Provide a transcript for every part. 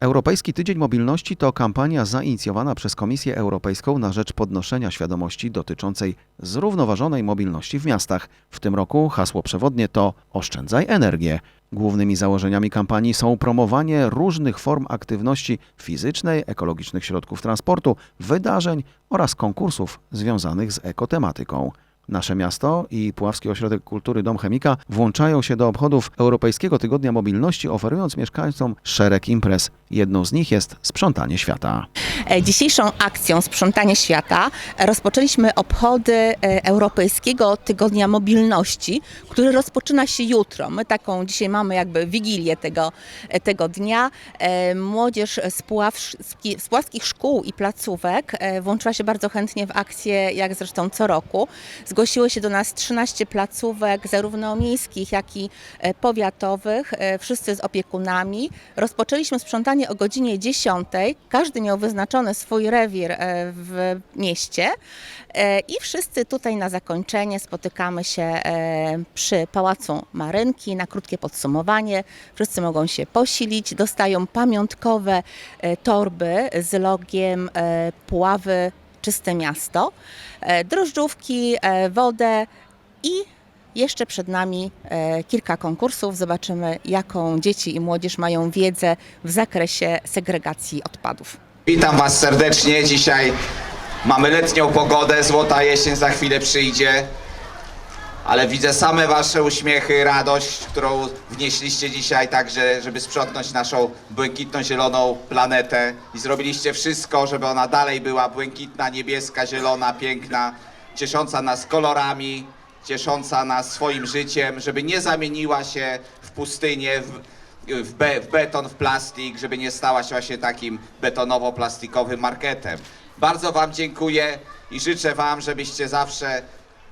Europejski Tydzień Mobilności to kampania zainicjowana przez Komisję Europejską na rzecz podnoszenia świadomości dotyczącej zrównoważonej mobilności w miastach. W tym roku hasło przewodnie to Oszczędzaj energię. Głównymi założeniami kampanii są promowanie różnych form aktywności fizycznej, ekologicznych środków transportu, wydarzeń oraz konkursów związanych z ekotematyką. Nasze miasto i Puławski Ośrodek Kultury Dom Chemika włączają się do obchodów Europejskiego Tygodnia Mobilności, oferując mieszkańcom szereg imprez. Jedną z nich jest sprzątanie świata. E, Dzisiejszą akcją Sprzątanie Świata rozpoczęliśmy obchody e, Europejskiego Tygodnia Mobilności, który rozpoczyna się jutro. My taką dzisiaj mamy jakby wigilię tego, e, tego dnia. Młodzież z, z puławskich szkół i placówek włączyła się bardzo chętnie w akcję, jak zresztą co roku. Zgłosiło się do nas 13 placówek, zarówno miejskich, jak i e, powiatowych, e, wszyscy z opiekunami. Rozpoczęliśmy sprzątanie o godzinie 10. Każdy miał wyznaczony swój rewir e, w mieście i wszyscy tutaj na zakończenie spotykamy się przy Pałacu Marynki na krótkie podsumowanie. Wszyscy mogą się posilić, dostają pamiątkowe torby z logiem Puławy Czyste Miasto, e, drożdżówki, e, wodę i jeszcze przed nami e, kilka konkursów. Zobaczymy, jaką dzieci i młodzież mają wiedzę w zakresie segregacji odpadów. Witam Was serdecznie. Dzisiaj mamy letnią pogodę, złota jesień za chwilę przyjdzie. Ale widzę same Wasze uśmiechy, radość, którą wnieśliście dzisiaj także, żeby sprzątnąć naszą błękitno-zieloną planetę. I zrobiliście wszystko, żeby ona dalej była błękitna, niebieska, zielona, piękna, ciesząca nas kolorami, ciesząca nas swoim życiem, żeby nie zamieniła się w pustynię, w, w, be, w beton, w plastik, żeby nie stała się właśnie takim betonowo-plastikowym marketem. Bardzo Wam dziękuję i życzę Wam, żebyście zawsze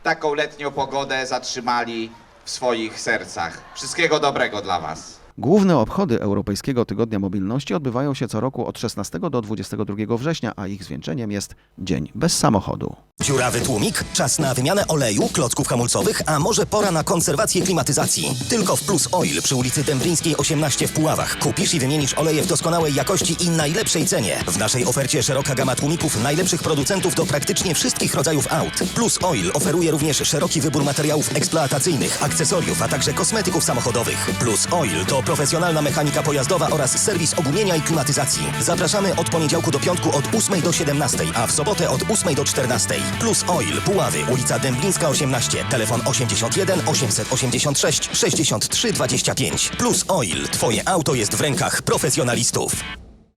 taką letnią pogodę zatrzymali w swoich sercach. Wszystkiego dobrego dla Was. Główne obchody Europejskiego Tygodnia Mobilności odbywają się co roku od 16 do 22 września, a ich zwieńczeniem jest Dzień bez samochodu. Dziurawy tłumik? Czas na wymianę oleju, klocków hamulcowych, a może pora na konserwację klimatyzacji. Tylko w Plus Oil przy ulicy Dębryńskiej 18 w Puławach. Kupisz i wymienisz oleje w doskonałej jakości i najlepszej cenie. W naszej ofercie szeroka gama tłumików najlepszych producentów do praktycznie wszystkich rodzajów aut. Plus Oil oferuje również szeroki wybór materiałów eksploatacyjnych, akcesoriów, a także kosmetyków samochodowych. Plus Oil to profesjonalna mechanika pojazdowa oraz serwis ogumienia i klimatyzacji. Zapraszamy od poniedziałku do piątku od 8 do 17, a w sobotę od 8 do 14. Plus Oil, Puławy, ulica Dęblińska 18, telefon 81 886 63 25. Plus Oil, Twoje auto jest w rękach profesjonalistów.